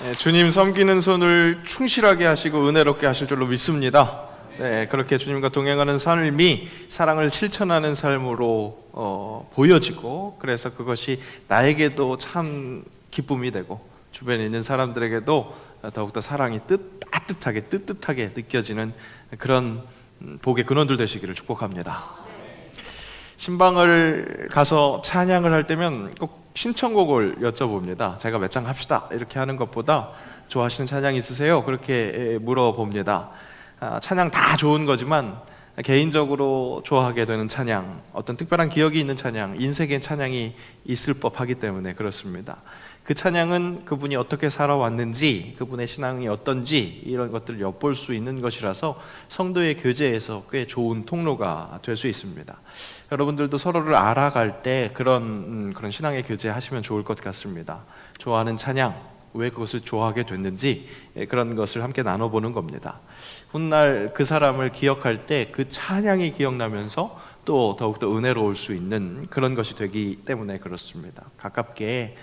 네, 주님 섬기는 손을 충실하게 하시고 은혜롭게 하실 줄로 믿습니다. 네, 그렇게 주님과 동행하는 삶이 사랑을 실천하는 삶으로 어, 보여지고 그래서 그것이 나에게도 참 기쁨이 되고 주변에 있는 사람들에게도 더욱더 사랑이 뜻 따뜻하게 뜨뜻하게 느껴지는 그런 음, 복의 근원들 되시기를 축복합니다. 신방을 가서 찬양을 할 때면 꼭 신청곡을 여쭤봅니다. 제가 몇 장 합시다 이렇게 하는 것보다 좋아하시는 찬양 있으세요? 그렇게 물어봅니다. 아, 찬양 다 좋은 거지만 개인적으로 좋아하게 되는 찬양, 어떤 특별한 기억이 있는 찬양, 인생의 찬양이 있을 법하기 때문에 그렇습니다. 그 찬양은 그분이 어떻게 살아왔는지, 그분의 신앙이 어떤지 이런 것들을 엿볼 수 있는 것이라서 성도의 교제에서 꽤 좋은 통로가 될 수 있습니다. 여러분들도 서로를 알아갈 때 그런 음, 그런 신앙의 교제 하시면 좋을 것 같습니다. 좋아하는 찬양, 왜 그것을 좋아하게 됐는지 예, 그런 것을 함께 나눠보는 겁니다. 훗날 그 사람을 기억할 때 그 찬양이 기억나면서 또 더욱더 은혜로울 수 있는 그런 것이 되기 때문에 그렇습니다. 가깝게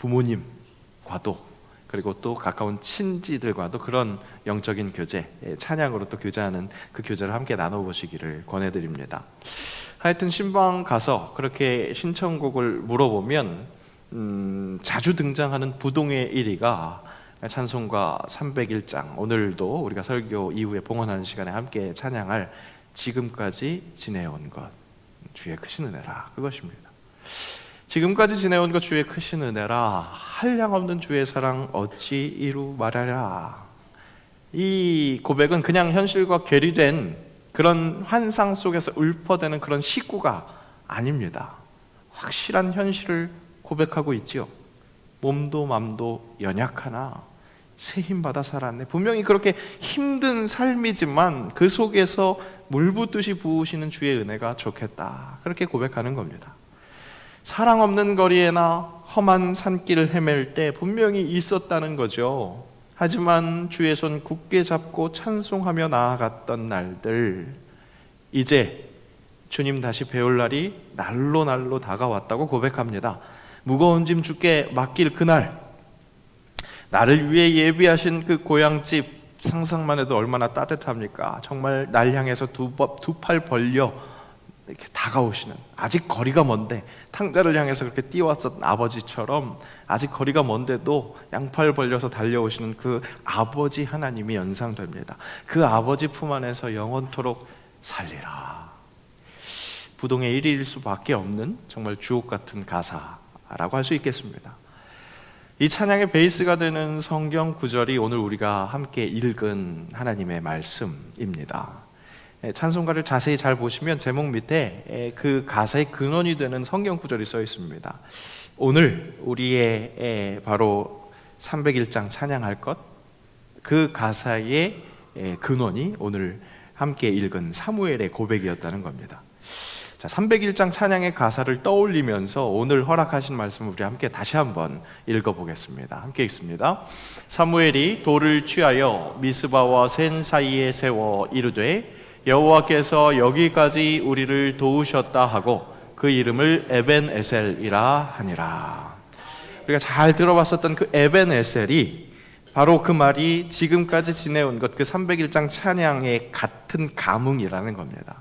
부모님과도 그리고 또 가까운 친지들과도 그런 영적인 교제, 예, 찬양으로 또 교제하는 그 교제를 함께 나눠보시기를 권해드립니다. 하여튼 신방 가서 그렇게 신청곡을 물어보면 음, 자주 등장하는 부동의 1위가 찬송가 301장 오늘도 우리가 설교 이후에 봉헌하는 시간에 함께 찬양할 지금까지 지내온 것 주의 크신 은혜라 그것입니다. 지금까지 지내온 것 주의 크신 은혜라 한량 없는 주의 사랑 어찌 이루 말하랴 이 고백은 그냥 현실과 괴리된 그런 환상 속에서 읊어대는 그런 식구가 아닙니다. 확실한 현실을 고백하고 있지요. 몸도 맘도 연약하나 새 힘 받아 살았네. 분명히 그렇게 힘든 삶이지만 그 속에서 물 붓듯이 부으시는 주의 은혜가 좋겠다. 그렇게 고백하는 겁니다. 사랑 없는 거리에나 험한 산길을 헤맬 때 분명히 있었다는 거죠. 하지만 주의 손 굳게 잡고 찬송하며 나아갔던 날들 이제 주님 다시 배울 날이 날로 날로 다가왔다고 고백합니다. 무거운 짐 주께 맡길 그날 나를 위해 예비하신 그 고향집 상상만 해도 얼마나 따뜻합니까? 정말 날 향해서 두 팔 벌려 이렇게 다가오시는 아직 거리가 먼데 탕자를 향해서 그렇게 뛰어왔던 아버지처럼 아직 거리가 먼데도 양팔 벌려서 달려오시는 그 아버지 하나님이 연상됩니다. 그 아버지 품 안에서 영원토록 살리라. 부동의 1위일 수밖에 없는 정말 주옥 같은 가사라고 할 수 있겠습니다. 이 찬양의 베이스가 되는 성경 구절이 오늘 우리가 함께 읽은 하나님의 말씀입니다. 예, 찬송가를 자세히 잘 보시면 제목 밑에 예, 그 가사의 근원이 되는 성경 구절이 써 있습니다. 오늘 우리의 예, 바로 301장 찬양할 것 그 가사의 근원이 오늘 함께 읽은 사무엘의 고백이었다는 겁니다. 자, 301장 찬양의 가사를 떠올리면서 오늘 허락하신 말씀을 우리 함께 다시 한번 읽어보겠습니다. 함께 읽습니다. 사무엘이 돌을 취하여 미스바와 센 사이에 세워 이르되 여호와께서 여기까지 우리를 도우셨다 하고 그 이름을 에벤 에셀이라 하니라. 우리가 잘 들어봤었던 그 에벤 에셀이 바로 그 말이 지금까지 지내온 것 그 301장 찬양의 같은 감흥이라는 겁니다.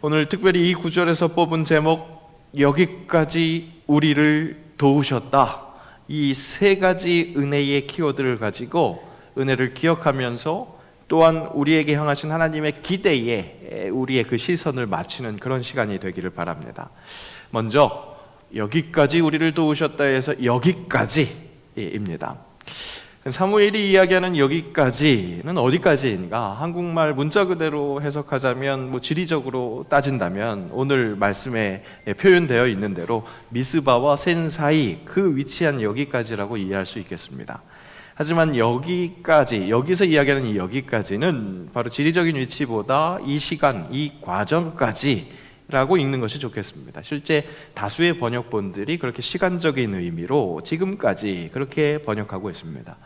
오늘 특별히 이 구절에서 뽑은 제목 여기까지 우리를 도우셨다. 이 세 가지 은혜의 키워드를 가지고 은혜를 기억하면서 또한 우리에게 향하신 하나님의 기대에 우리의 그 시선을 맞추는 그런 시간이 되기를 바랍니다. 먼저 여기까지 우리를 도우셨다 해서 여기까지입니다. 사무엘이 이야기하는 여기까지는 어디까지인가? 한국말 문자 그대로 해석하자면 뭐 지리적으로 따진다면 오늘 말씀에 표현되어 있는 대로 미스바와 센 사이 그 위치한 여기까지라고 이해할 수 있겠습니다. 하지만 여기까지 여기서 이야기하는 이 여기까지는 바로 지리적인 위치보다 이 시간, 이 과정까지라고 읽는 것이 좋겠습니다. 실제 다수의 번역본들이 그렇게 시간적인 의미로 지금까지 그렇게 번역하고 있습니다.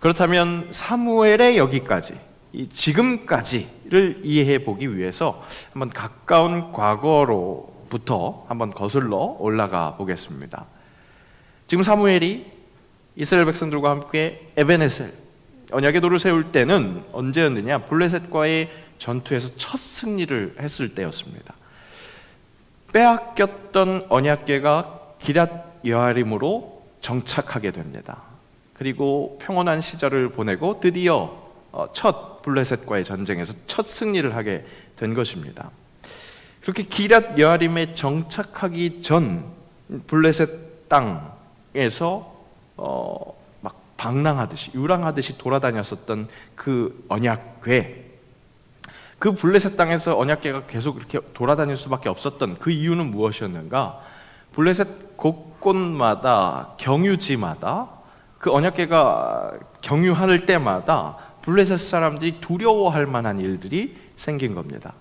그렇다면 사무엘의 여기까지, 이 지금까지를 이해해 보기 위해서 한번 가까운 과거로부터 한번 거슬러 올라가 보겠습니다. 지금 사무엘이 이스라엘 백성들과 함께 에베네셀 언약의 돌을 세울 때는 언제였느냐? 블레셋과의 전투에서 첫 승리를 했을 때였습니다. 빼앗겼던 언약궤가 기랏 여아림으로 정착하게 됩니다. 그리고 평온한 시절을 보내고 드디어 어, 첫 블레셋과의 전쟁에서 첫 승리를 하게 된 것입니다. 그렇게 기랏 여아림에 정착하기 전 블레셋 땅에서 어, 막 방랑하듯이 유랑하듯이 돌아다녔었던 그 언약궤 그 블레셋 땅에서 언약궤가 계속 이렇게 돌아다닐 수밖에 없었던 그 이유는 무엇이었는가? 블레셋 곳곳마다 경유지마다 그 언약궤가 경유할 때마다 블레셋 사람들이 두려워할 만한 일들이 생긴 겁니다.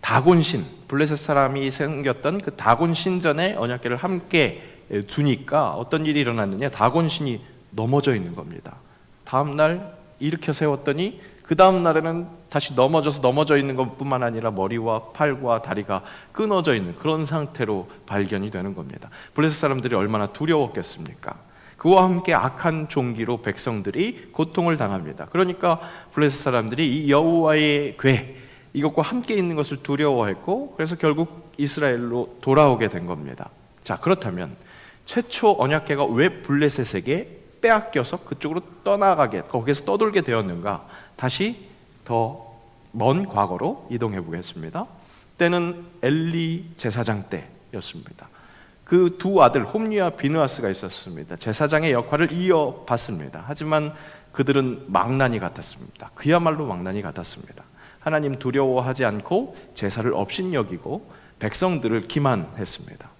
다곤신, 블레셋 사람이 생겼던 그 다곤 신전에 언약궤를 함께 두니까 어떤 일이 일어났느냐? 다곤 신이 넘어져 있는 겁니다. 다음 날 일으켜 세웠더니 그 다음 날에는 다시 넘어져서 넘어져 있는 것뿐만 아니라 머리와 팔과 다리가 끊어져 있는 그런 상태로 발견이 되는 겁니다. 블레셋 사람들이 얼마나 두려웠겠습니까? 그와 함께 악한 종기로 백성들이 고통을 당합니다. 그러니까 블레셋 사람들이 이 여호와의 궤 이것과 함께 있는 것을 두려워했고 그래서 결국 이스라엘로 돌아오게 된 겁니다. 자 그렇다면 최초 언약궤가 왜 블레셋에게 빼앗겨서 그쪽으로 떠나가게 거기에서 떠돌게 되었는가? 다시 더 먼 과거로 이동해 보겠습니다. 때는 엘리 제사장 때였습니다. 그 두 아들 홈리와 비느하스가 있었습니다. 제사장의 역할을 이어받습니다. 하지만 그들은 망나니 같았습니다. 그야말로 망나니 같았습니다. 하나님 두려워하지 않고 제사를 업신여기고 백성들을 기만했습니다.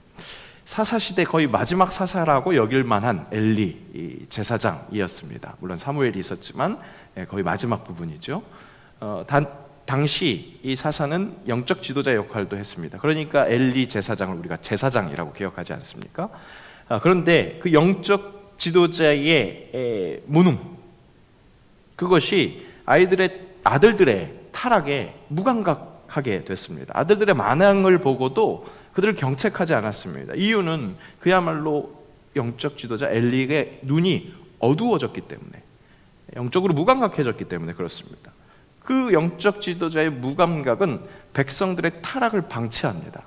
사사 시대 거의 마지막 사사라고 여길 만한 엘리 제사장이었습니다. 물론 사무엘이 있었지만 예, 거의 마지막 부분이죠. 어, 단, 당시 이 사사는 영적 지도자 역할도 했습니다. 그러니까 엘리 제사장을 우리가 제사장이라고 기억하지 않습니까? 아, 그런데 그 영적 지도자의 에, 무능 그것이 아이들의 아들들의 타락에 무감각하게 됐습니다. 아들들의 만행을 보고도 그들을 경책하지 않았습니다. 이유는 그야말로 영적 지도자 엘리의 눈이 어두워졌기 때문에 영적으로 무감각해졌기 때문에 그렇습니다. 그 영적 지도자의 무감각은 백성들의 타락을 방치합니다.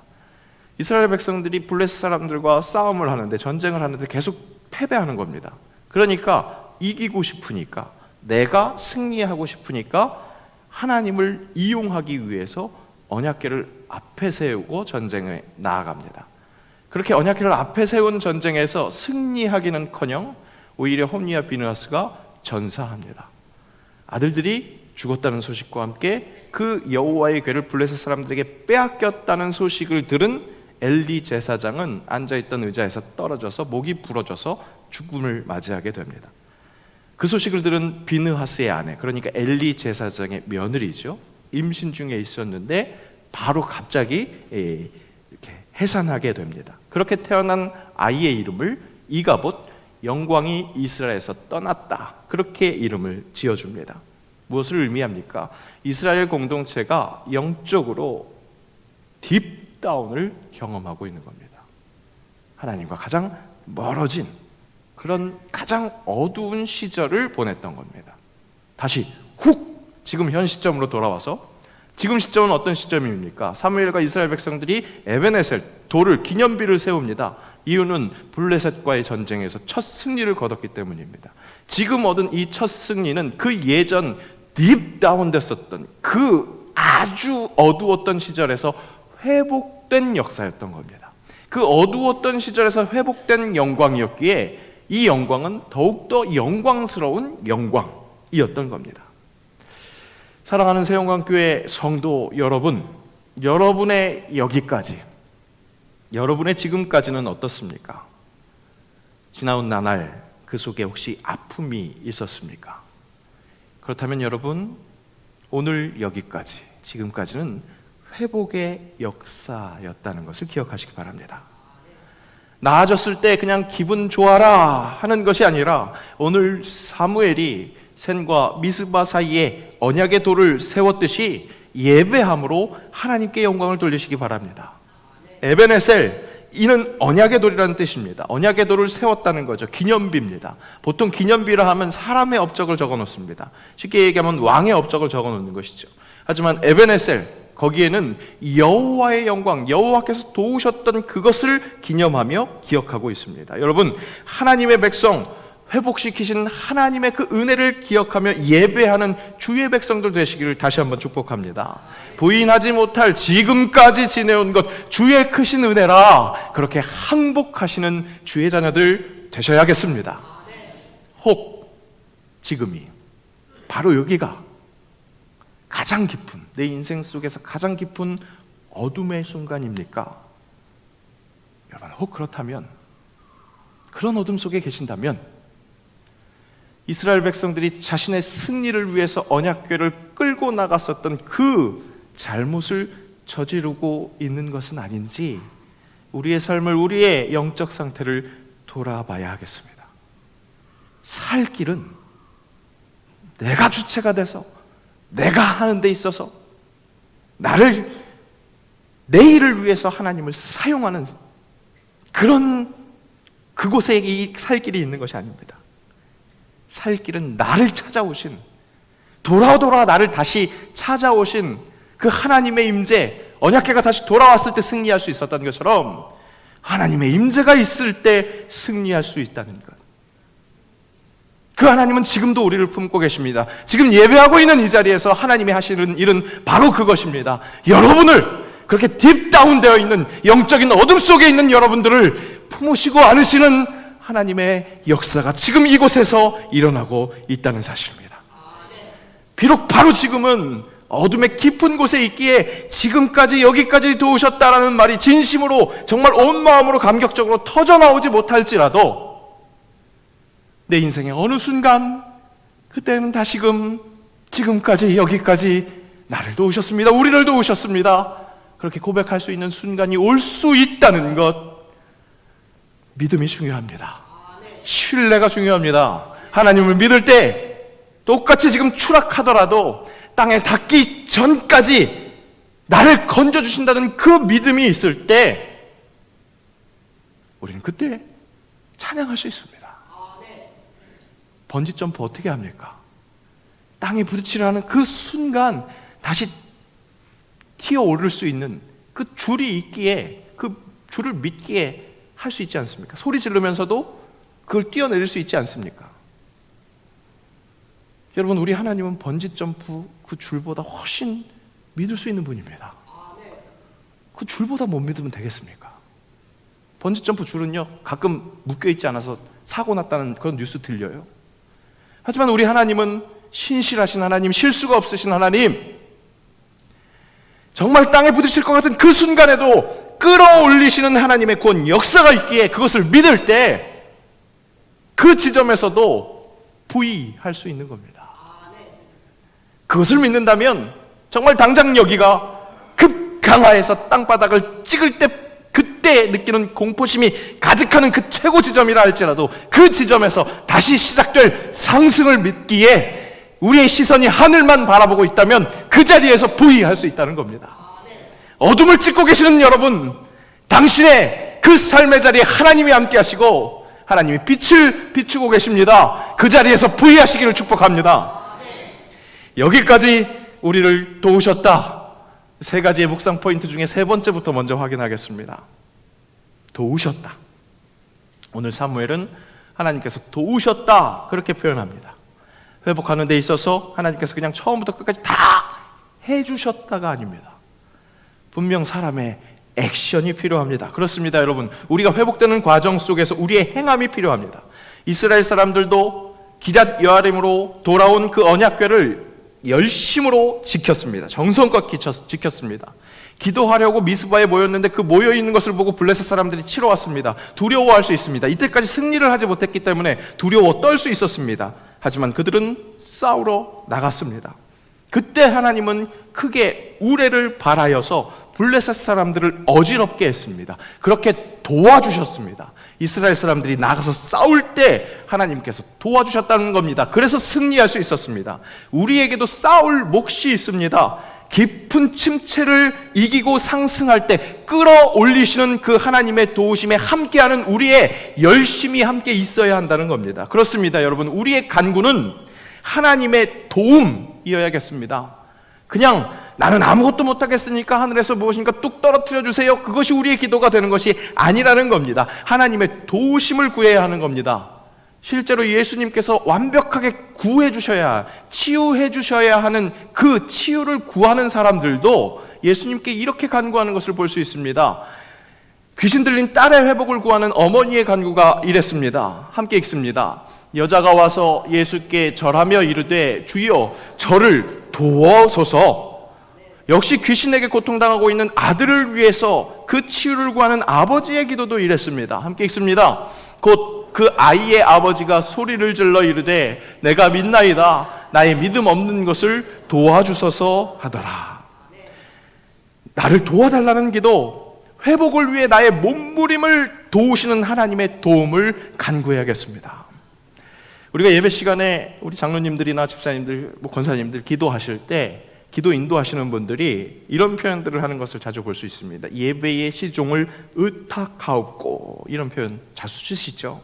이스라엘 백성들이 블레스 사람들과 싸움을 하는데 전쟁을 하는데 계속 패배하는 겁니다. 그러니까 이기고 싶으니까 내가 승리하고 싶으니까 하나님을 이용하기 위해서 언약궤를 앞에 세우고 전쟁에 나아갑니다. 그렇게 언약궤를 앞에 세운 전쟁에서 승리하기는커녕 오히려 홈리와 비누아스가 전사합니다. 아들들이 죽었다는 소식과 함께 그 여호와의 궤를 블레셋 사람들에게 빼앗겼다는 소식을 들은 엘리 제사장은 앉아 있던 의자에서 떨어져서 목이 부러져서 죽음을 맞이하게 됩니다. 그 소식을 들은 비느하스의 아내, 그러니까 엘리 제사장의 며느리죠. 임신 중에 있었는데 바로 갑자기 예, 이렇게 해산하게 됩니다. 그렇게 태어난 아이의 이름을 이가봇 영광이 이스라엘에서 떠났다. 그렇게 이름을 지어 줍니다. 무엇을 의미합니까? 이스라엘 공동체가 영적으로 딥다운을 경험하고 있는 겁니다. 하나님과 가장 멀어진 그런 가장 어두운 시절을 보냈던 겁니다. 다시 훅 지금 현 시점으로 돌아와서 지금 시점은 어떤 시점입니까? 사무엘과 이스라엘 백성들이 에베네셀 돌을 기념비를 세웁니다. 이유는 블레셋과의 전쟁에서 첫 승리를 거뒀기 때문입니다. 지금 얻은 이 첫 승리는 그 예전 딥 다운됐었던 그 아주 어두웠던 시절에서 회복된 역사였던 겁니다. 그 어두웠던 시절에서 회복된 영광이었기에 이 영광은 더욱더 영광스러운 영광이었던 겁니다. 사랑하는 세영광교회 성도 여러분, 여러분의 여기까지, 여러분의 지금까지는 어떻습니까? 지나온 나날 그 속에 혹시 아픔이 있었습니까? 그렇다면 여러분, 오늘 여기까지, 지금까지는 회복의 역사였다는 것을 기억하시기 바랍니다. 나아졌을 때 그냥 기분 좋아라 하는 것이 아니라 오늘 사무엘이 센과 미스바 사이에 언약의 돌을 세웠듯이 예배함으로 하나님께 영광을 돌리시기 바랍니다. 에베네셀 이는 언약의 돌이라는 뜻입니다. 언약의 돌을 세웠다는 거죠. 기념비입니다. 보통 기념비라 하면 사람의 업적을 적어 놓습니다. 쉽게 얘기하면 왕의 업적을 적어 놓는 것이죠. 하지만 에베네셀 거기에는 여호와의 영광, 여호와께서 도우셨던 그것을 기념하며 기억하고 있습니다. 여러분, 하나님의 백성 회복시키신 하나님의 그 은혜를 기억하며 예배하는 주의 백성들 되시기를 다시 한번 축복합니다. 부인하지 못할 지금까지 지내온 것 주의 크신 은혜라 그렇게 항복하시는 주의 자녀들 되셔야겠습니다. 혹 지금이 바로 여기가 가장 깊은 내 인생 속에서 가장 깊은 어둠의 순간입니까? 여러분 혹 그렇다면 그런 어둠 속에 계신다면 이스라엘 백성들이 자신의 승리를 위해서 언약궤를 끌고 나갔었던 그 잘못을 저지르고 있는 것은 아닌지 우리의 삶을 우리의 영적 상태를 돌아봐야 하겠습니다. 살 길은 내가 주체가 돼서 내가 하는 데 있어서 나를 내 일을 위해서 하나님을 사용하는 그런 그곳에 이 살 길이 있는 것이 아닙니다. 살 길은 나를 찾아오신 돌아 돌아 나를 다시 찾아오신 그 하나님의 임재 언약궤가 다시 돌아왔을 때 승리할 수 있었던 것처럼 하나님의 임재가 있을 때 승리할 수 있다는 것. 그 하나님은 지금도 우리를 품고 계십니다. 지금 예배하고 있는 이 자리에서 하나님이 하시는 일은 바로 그것입니다. 여러분을 그렇게 딥다운되어 있는 영적인 어둠 속에 있는 여러분들을 품으시고 안으시는 하나님의 역사가 지금 이곳에서 일어나고 있다는 사실입니다. 비록 바로 지금은 어둠의 깊은 곳에 있기에 지금까지 여기까지 도우셨다라는 말이 진심으로 정말 온 마음으로 감격적으로 터져 나오지 못할지라도 내 인생의 어느 순간 그때는 다시금 지금까지 여기까지 나를 도우셨습니다. 우리를 도우셨습니다. 그렇게 고백할 수 있는 순간이 올 수 있다는 것 믿음이 중요합니다. 신뢰가 중요합니다. 하나님을 믿을 때 똑같이 지금 추락하더라도 땅에 닿기 전까지 나를 건져 주신다는 그 믿음이 있을 때 우리는 그때 찬양할 수 있습니다. 번지 점프 어떻게 합니까? 땅에 부딪히려는 그 순간 다시 튀어 오를 수 있는 그 줄이 있기에 그 줄을 믿기에 할 수 있지 않습니까? 소리 지르면서도 그걸 뛰어내릴 수 있지 않습니까? 여러분 우리 하나님은 번지 점프 그 줄보다 훨씬 믿을 수 있는 분입니다. 그 줄보다 못 믿으면 되겠습니까? 번지 점프 줄은요 가끔 묶여 있지 않아서 사고 났다는 그런 뉴스 들려요. 하지만 우리 하나님은 신실하신 하나님, 실수가 없으신 하나님, 정말 땅에 부딪힐 것 같은 그 순간에도 끌어올리시는 하나님의 구원 역사가 있기에 그것을 믿을 때 그 지점에서도 부의할 수 있는 겁니다. 그것을 믿는다면 정말 당장 여기가 급강하에서 땅바닥을 찍을 때 그때 느끼는 공포심이 가득하는 그 최고 지점이라 할지라도 그 지점에서 다시 시작될 상승을 믿기에 우리의 시선이 하늘만 바라보고 있다면 그 자리에서 부의할 수 있다는 겁니다. 어둠을 찍고 계시는 여러분, 당신의 그 삶의 자리에 하나님이 함께 하시고 하나님이 빛을 비추고 계십니다. 그 자리에서 부의하시기를 축복합니다. 여기까지 우리를 도우셨다. 세 가지의 묵상 포인트 중에 세 번째부터 먼저 확인하겠습니다. 도우셨다. 오늘 사무엘은 하나님께서 도우셨다. 그렇게 표현합니다. 회복하는 데 있어서 하나님께서 그냥 처음부터 끝까지 다 해주셨다가 아닙니다. 분명 사람의 액션이 필요합니다. 그렇습니다, 여러분. 우리가 회복되는 과정 속에서 우리의 행함이 필요합니다. 이스라엘 사람들도 기랏 여아림으로 돌아온 그 언약궤를 열심으로 지켰습니다. 정성껏 지켰습니다. 기도하려고 미스바에 모였는데 그 모여 있는 것을 보고 블레셋 사람들이 치러 왔습니다. 두려워할 수 있습니다. 이때까지 승리를 하지 못했기 때문에 두려워 떨 수 있었습니다. 하지만 그들은 싸우러 나갔습니다. 그때 하나님은 크게 우레를 발하여서 블레셋 사람들을 어지럽게 했습니다. 그렇게 도와주셨습니다. 이스라엘 사람들이 나가서 싸울 때 하나님께서 도와주셨다는 겁니다. 그래서 승리할 수 있었습니다. 우리에게도 싸울 몫이 있습니다. 깊은 침체를 이기고 상승할 때 끌어올리시는 그 하나님의 도우심에 함께하는 우리의 열심히 함께 있어야 한다는 겁니다. 그렇습니다, 여러분. 우리의 간구는 하나님의 도움이어야겠습니다. 그냥 나는 아무것도 못하겠으니까 하늘에서 무엇인가 뚝 떨어뜨려 주세요. 그것이 우리의 기도가 되는 것이 아니라는 겁니다. 하나님의 도우심을 구해야 하는 겁니다. 실제로 예수님께서 완벽하게 구해 주셔야, 치유해 주셔야 하는 그 치유를 구하는 사람들도 예수님께 이렇게 간구하는 것을 볼 수 있습니다. 귀신 들린 딸의 회복을 구하는 어머니의 간구가 이랬습니다. 함께 읽습니다. 여자가 와서 예수께 절하며 이르되 주여 저를 도와소서 역시 귀신에게 고통당하고 있는 아들을 위해서 그 치유를 구하는 아버지의 기도도 이랬습니다. 함께 읽습니다. 곧 그 아이의 아버지가 소리를 질러 이르되 내가 믿나이다. 나의 믿음 없는 것을 도와주소서 하더라. 나를 도와달라는 기도, 회복을 위해 나의 몸부림을 도우시는 하나님의 도움을 간구해야겠습니다. 우리가 예배 시간에 우리 장로님들이나 집사님들, 뭐 권사님들 기도하실 때 기도 인도하시는 분들이 이런 표현들을 하는 것을 자주 볼 수 있습니다. 예배의 시종을 의탁하옵고 이런 표현 자주 쓰시죠.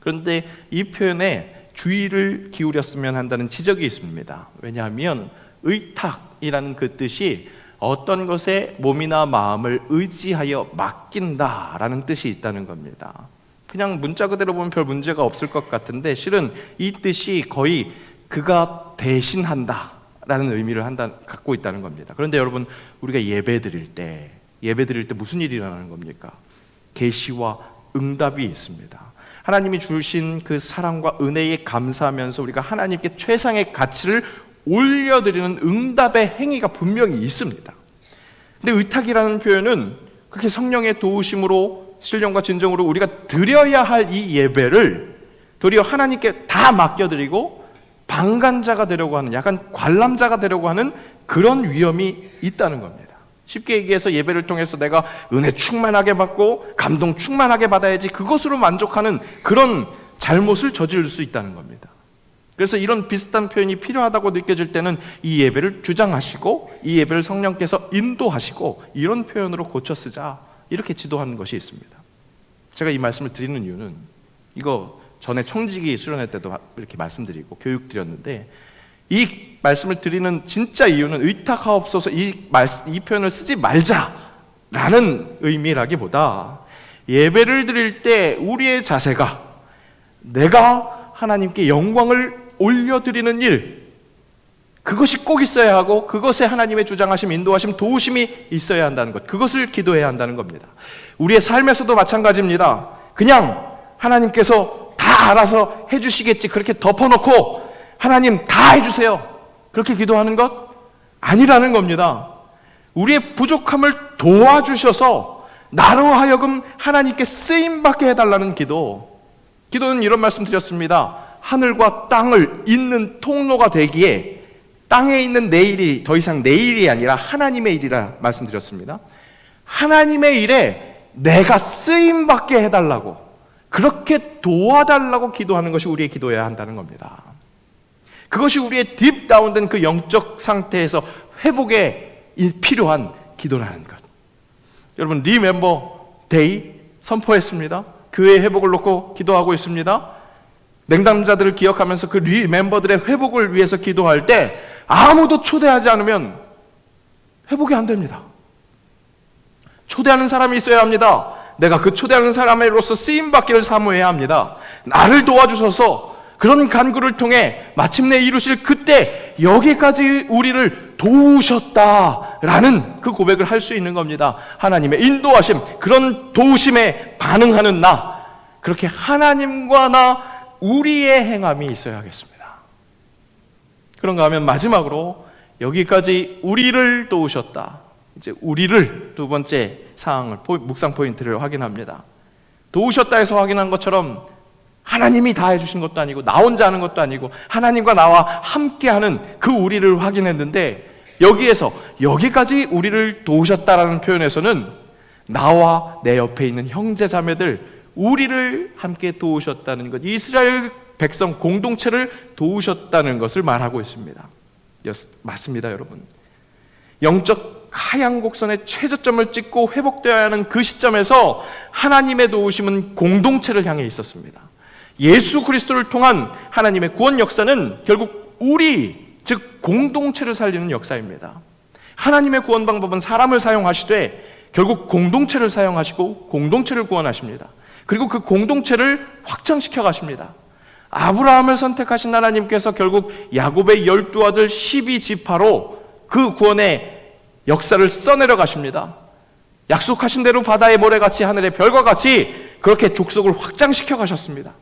그런데 이 표현에 주의를 기울였으면 한다는 지적이 있습니다. 왜냐하면 의탁이라는 그 뜻이 어떤 것에 몸이나 마음을 의지하여 맡긴다라는 뜻이 있다는 겁니다. 그냥 문자 그대로 보면 별 문제가 없을 것 같은데 실은 이 뜻이 거의 그가 대신한다. 라는 의미를 한다, 갖고 있다는 겁니다. 그런데 여러분, 우리가 예배 드릴 때, 예배 드릴 때 무슨 일이 일어나는 겁니까? 계시와 응답이 있습니다. 하나님이 주신 그 사랑과 은혜에 감사하면서 우리가 하나님께 최상의 가치를 올려드리는 응답의 행위가 분명히 있습니다. 근데 의탁이라는 표현은 그렇게 성령의 도우심으로 신령과 진정으로 우리가 드려야 할 이 예배를 도리어 하나님께 다 맡겨드리고 방관자가 되려고 하는 약간 관람자가 되려고 하는 그런 위험이 있다는 겁니다. 쉽게 얘기해서 예배를 통해서 내가 은혜 충만하게 받고 감동 충만하게 받아야지 그것으로 만족하는 그런 잘못을 저지를 수 있다는 겁니다. 그래서 이런 비슷한 표현이 필요하다고 느껴질 때는 이 예배를 주장하시고 이 예배를 성령께서 인도하시고 이런 표현으로 고쳐 쓰자 이렇게 지도하는 것이 있습니다. 제가 이 말씀을 드리는 이유는 이거 전에 총직이 수련회 때도 이렇게 말씀드리고 교육 드렸는데 이 말씀을 드리는 진짜 이유는 의탁하옵소서 이, 말, 이 표현을 쓰지 말자라는 의미라기보다 예배를 드릴 때 우리의 자세가 내가 하나님께 영광을 올려드리는 일 그것이 꼭 있어야 하고 그것에 하나님의 주장하심, 인도하심, 도우심이 있어야 한다는 것 그것을 기도해야 한다는 겁니다. 우리의 삶에서도 마찬가지입니다. 그냥 하나님께서 다 알아서 해주시겠지. 그렇게 덮어놓고 하나님 다 해주세요. 그렇게 기도하는 것 아니라는 겁니다. 우리의 부족함을 도와주셔서 나로 하여금 하나님께 쓰임받게 해달라는 기도. 기도는 이런 말씀 드렸습니다. 하늘과 땅을 잇는 통로가 되기에 땅에 있는 내 일이 더 이상 내 일이 아니라 하나님의 일이라 말씀드렸습니다. 하나님의 일에 내가 쓰임받게 해달라고. 그렇게 도와달라고 기도하는 것이 우리의 기도여야 한다는 겁니다. 그것이 우리의 딥 다운된 그 영적 상태에서 회복에 필요한 기도라는 것. 여러분, 리멤버 데이 선포했습니다. 교회 회복을 놓고 기도하고 있습니다. 냉담자들을 기억하면서 그 리멤버들의 회복을 위해서 기도할 때 아무도 초대하지 않으면 회복이 안 됩니다. 초대하는 사람이 있어야 합니다. 내가 그 초대하는 사람으로서 쓰임 받기를 사모해야 합니다. 나를 도와주셔서 그런 간구를 통해 마침내 이루실 그때 여기까지 우리를 도우셨다라는 그 고백을 할 수 있는 겁니다. 하나님의 인도하심, 그런 도우심에 반응하는 나, 그렇게 하나님과 나, 우리의 행함이 있어야겠습니다. 그런가 하면 마지막으로 여기까지 우리를 도우셨다. 이제 우리를 두 번째 사항을 묵상 포인트를 확인합니다. 도우셨다 해서 확인한 것처럼 하나님이 다 해주신 것도 아니고 나 혼자 하는 것도 아니고 하나님과 나와 함께하는 그 우리를 확인했는데 여기에서 여기까지 우리를 도우셨다라는 표현에서는 나와 내 옆에 있는 형제 자매들 우리를 함께 도우셨다는 것 이스라엘 백성 공동체를 도우셨다는 것을 말하고 있습니다. 맞습니다, 여러분. 영적 하향 곡선의 최저점을 찍고 회복되어야 하는 그 시점에서 하나님의 도우심은 공동체를 향해 있었습니다. 예수 그리스도를 통한 하나님의 구원 역사는 결국 우리 즉 공동체를 살리는 역사입니다. 하나님의 구원 방법은 사람을 사용하시되 결국 공동체를 사용하시고 공동체를 구원하십니다. 그리고 그 공동체를 확장시켜 가십니다. 아브라함을 선택하신 하나님께서 결국 야곱의 열두 아들 12지파로 그 구원의 역사를 써내려 가십니다. 약속하신 대로 바다의 모래같이 하늘의 별과 같이 그렇게 족속을 확장시켜 가셨습니다.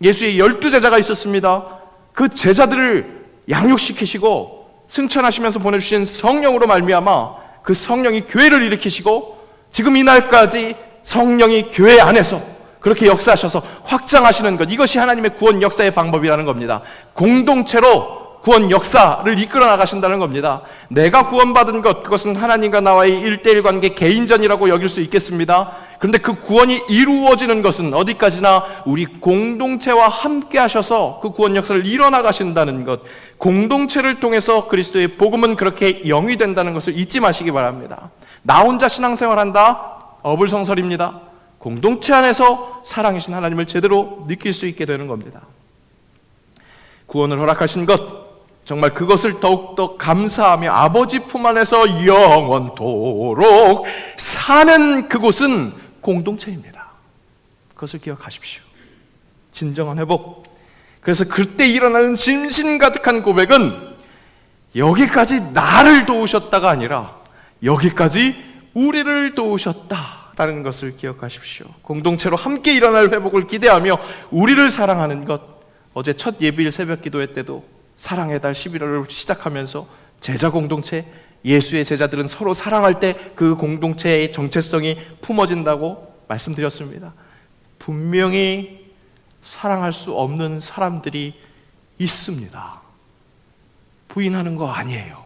예수의 열두 제자가 있었습니다. 그 제자들을 양육시키시고 승천하시면서 보내주신 성령으로 말미암아 그 성령이 교회를 일으키시고 지금 이날까지 성령이 교회 안에서 그렇게 역사하셔서 확장하시는 것 이것이 하나님의 구원 역사의 방법이라는 겁니다. 공동체로 구원 역사를 이끌어 나가신다는 겁니다. 내가 구원받은 것 그것은 하나님과 나와의 일대일 관계 개인전이라고 여길 수 있겠습니다. 그런데 그 구원이 이루어지는 것은 어디까지나 우리 공동체와 함께 하셔서 그 구원 역사를 이뤄 나가신다는 것. 공동체를 통해서 그리스도의 복음은 그렇게 영이 된다는 것을 잊지 마시기 바랍니다. 나 혼자 신앙생활한다? 어불성설입니다. 공동체 안에서 사랑이신 하나님을 제대로 느낄 수 있게 되는 겁니다. 구원을 허락하신 것, 정말 그것을 더욱더 감사하며 아버지 품 안에서 영원토록 사는 그곳은 공동체입니다. 그것을 기억하십시오. 진정한 회복. 그래서 그때 일어나는 진심 가득한 고백은 여기까지 나를 도우셨다가 아니라 여기까지 우리를 도우셨다라는 것을 기억하십시오. 공동체로 함께 일어날 회복을 기대하며 우리를 사랑하는 것. 어제 첫 예비일 새벽 기도회 때도 사랑의 달 11월을 시작하면서 제자 공동체, 예수의 제자들은 서로 사랑할 때 그 공동체의 정체성이 품어진다고 말씀드렸습니다. 분명히 사랑할 수 없는 사람들이 있습니다. 부인하는 거 아니에요.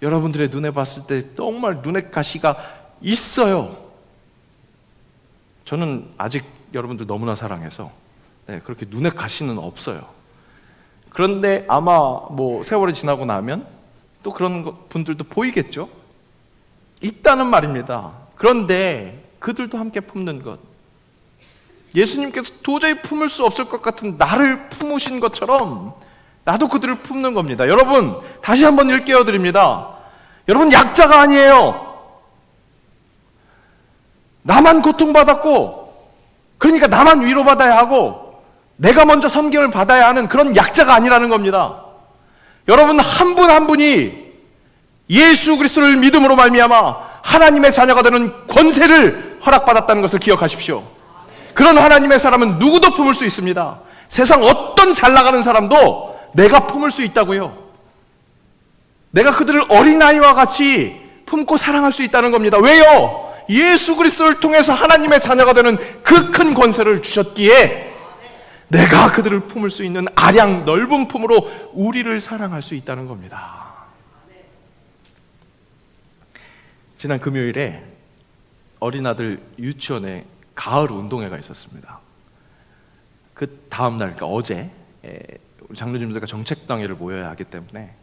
여러분들의 눈에 봤을 때 정말 눈에 가시가 있어요. 저는 아직 여러분들 너무나 사랑해서 네, 그렇게 눈에 가시는 없어요. 그런데 아마 뭐 세월이 지나고 나면 또 그런 분들도 보이겠죠? 있다는 말입니다. 그런데 그들도 함께 품는 것. 예수님께서 도저히 품을 수 없을 것 같은 나를 품으신 것처럼 나도 그들을 품는 겁니다. 여러분, 다시 한번 일깨워 드립니다. 여러분, 약자가 아니에요. 나만 고통받았고, 그러니까 나만 위로받아야 하고, 내가 먼저 섬김을 받아야 하는 그런 약자가 아니라는 겁니다. 여러분 한분한 분이 예수 그리스도를 믿음으로 말미암아 하나님의 자녀가 되는 권세를 허락받았다는 것을 기억하십시오. 그런 하나님의 사람은 누구도 품을 수 있습니다. 세상 어떤 잘 나가는 사람도 내가 품을 수 있다고요. 내가 그들을 어린아이와 같이 품고 사랑할 수 있다는 겁니다. 왜요? 예수 그리스도를 통해서 하나님의 자녀가 되는 그 큰 권세를 주셨기에 내가 그들을 품을 수 있는 아량 넓은 품으로 우리를 사랑할 수 있다는 겁니다. 지난 금요일에 어린아들 유치원에 가을 운동회가 있었습니다. 그 다음 날, 그러니까 어제 에, 우리 장로님들과 정책당회를 모여야 하기 때문에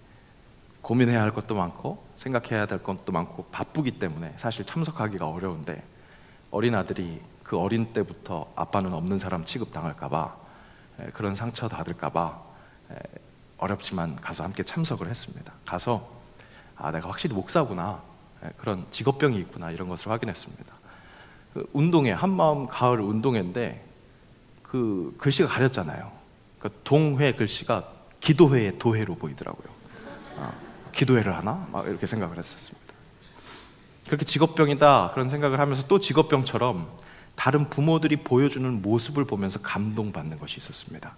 고민해야 할 것도 많고 생각해야 될 것도 많고 바쁘기 때문에 사실 참석하기가 어려운데 어린아들이 그 어린 때부터 아빠는 없는 사람 취급 당할까봐 그런 상처 받을까봐 어렵지만 가서 함께 참석을 했습니다. 가서 아 내가 확실히 목사구나 그런 직업병이 있구나 이런 것을 확인했습니다. 그 운동회 한마음 가을 운동회인데 그 글씨가 가렸잖아요. 그 동회 글씨가 기도회의 도회로 보이더라고요. 아, 기도회를 하나? 막 이렇게 생각을 했었습니다. 그렇게 직업병이다 그런 생각을 하면서 또 직업병처럼 다른 부모들이 보여주는 모습을 보면서 감동받는 것이 있었습니다.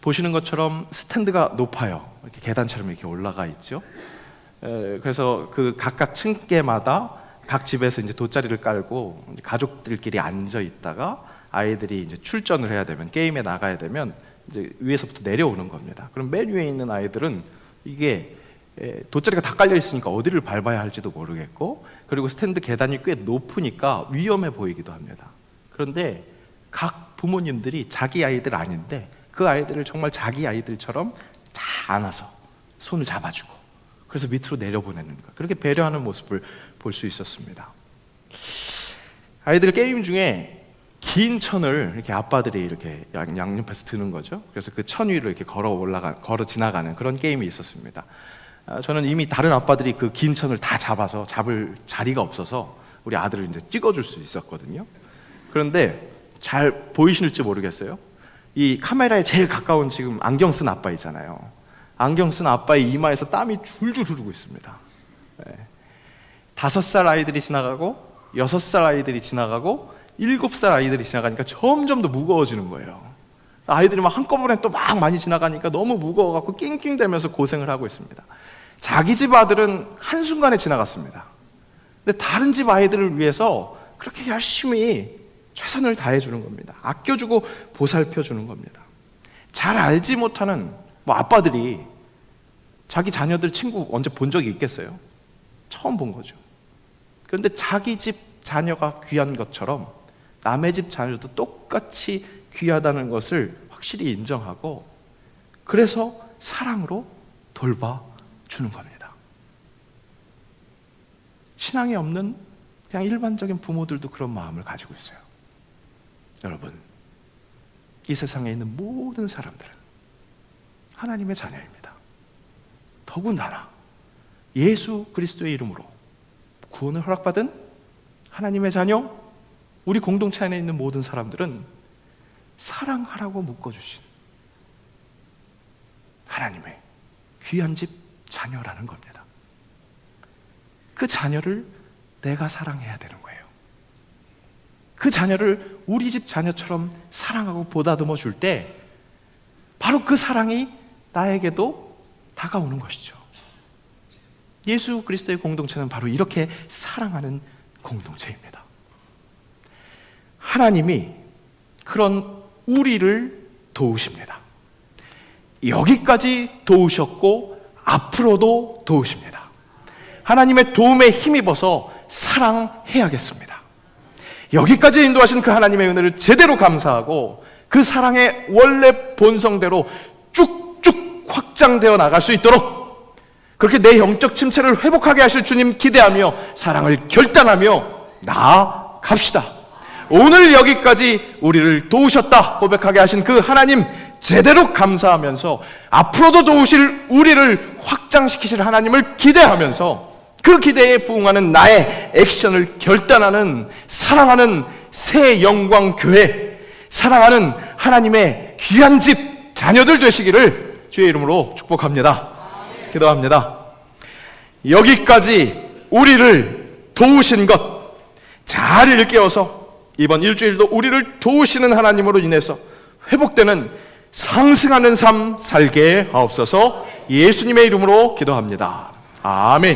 보시는 것처럼 스탠드가 높아요. 이렇게 계단처럼 이렇게 올라가 있죠. 에, 그래서 그 각각 층계마다 각 집에서 이제 돗자리를 깔고 가족들끼리 앉아 있다가 아이들이 이제 출전을 해야 되면 게임에 나가야 되면 이제 위에서부터 내려오는 겁니다. 그럼 맨 위에 있는 아이들은 이게 돗자리가 다 깔려 있으니까 어디를 밟아야 할지도 모르겠고 그리고 스탠드 계단이 꽤 높으니까 위험해 보이기도 합니다. 그런데 각 부모님들이 자기 아이들 아닌데 그 아이들을 정말 자기 아이들처럼 잘 안아서 손을 잡아주고 그래서 밑으로 내려보내는 거. 그렇게 배려하는 모습을 볼 수 있었습니다. 아이들 게임 중에 긴 천을 이렇게 아빠들이 이렇게 양- 양옆에서 드는 거죠. 그래서 그 천 위로 이렇게 걸어 올라가 걸어 지나가는 그런 게임이 있었습니다. 아, 저는 이미 다른 아빠들이 그 긴 천을 다 잡아서 잡을 자리가 없어서 우리 아들을 이제 찍어줄 수 있었거든요. 그런데 잘 보이실지 모르겠어요. 이 카메라에 제일 가까운 지금 안경 쓴 아빠 있잖아요. 안경 쓴 아빠의 이마에서 땀이 줄줄 흐르고 있습니다. 네. 다섯 살 아이들이 지나가고 여섯 살 아이들이 지나가고 일곱 살 아이들이 지나가니까 점점 더 무거워지는 거예요. 아이들이 막 한꺼번에 또 막 많이 지나가니까 너무 무거워갖고 낑낑대면서 고생을 하고 있습니다. 자기 집 아들은 한순간에 지나갔습니다. 근데 다른 집 아이들을 위해서 그렇게 열심히 최선을 다해 주는 겁니다. 아껴주고 보살펴 주는 겁니다. 잘 알지 못하는 뭐 아빠들이 자기 자녀들 친구 언제 본 적이 있겠어요? 처음 본 거죠. 그런데 자기 집 자녀가 귀한 것처럼 남의 집 자녀도 똑같이 귀하다는 것을 확실히 인정하고 그래서 사랑으로 돌봐 주는 겁니다. 신앙이 없는 그냥 일반적인 부모들도 그런 마음을 가지고 있어요. 여러분, 이 세상에 있는 모든 사람들은 하나님의 자녀입니다. 더군다나 예수 그리스도의 이름으로 구원을 허락받은 하나님의 자녀, 우리 공동체 안에 있는 모든 사람들은 사랑하라고 묶어주신 하나님의 귀한 집 자녀라는 겁니다. 그 자녀를 내가 사랑해야 되는 거예요. 그 자녀를 우리 집 자녀처럼 사랑하고 보다듬어 줄 때 바로 그 사랑이 나에게도 다가오는 것이죠. 예수 그리스도의 공동체는 바로 이렇게 사랑하는 공동체입니다. 하나님이 그런 우리를 도우십니다. 여기까지 도우셨고 앞으로도 도우십니다. 하나님의 도움에 힘입어서 사랑해야겠습니다. 여기까지 인도하신 그 하나님의 은혜를 제대로 감사하고 그 사랑의 원래 본성대로 쭉쭉 확장되어 나갈 수 있도록 그렇게 내 영적 침체를 회복하게 하실 주님 기대하며 사랑을 결단하며 나아갑시다. 오늘 여기까지 우리를 도우셨다 고백하게 하신 그 하나님 제대로 감사하면서 앞으로도 도우실 우리를 확장시키실 하나님을 기대하면서 그 기대에 부응하는 나의 액션을 결단하는 사랑하는 새 영광 교회, 사랑하는 하나님의 귀한 집 자녀들 되시기를 주의 이름으로 축복합니다. 기도합니다. 여기까지 우리를 도우신 것 잘 일깨워서 이번 일주일도 우리를 도우시는 하나님으로 인해서 회복되는 상승하는 삶 살게 하옵소서 예수님의 이름으로 기도합니다. 아멘.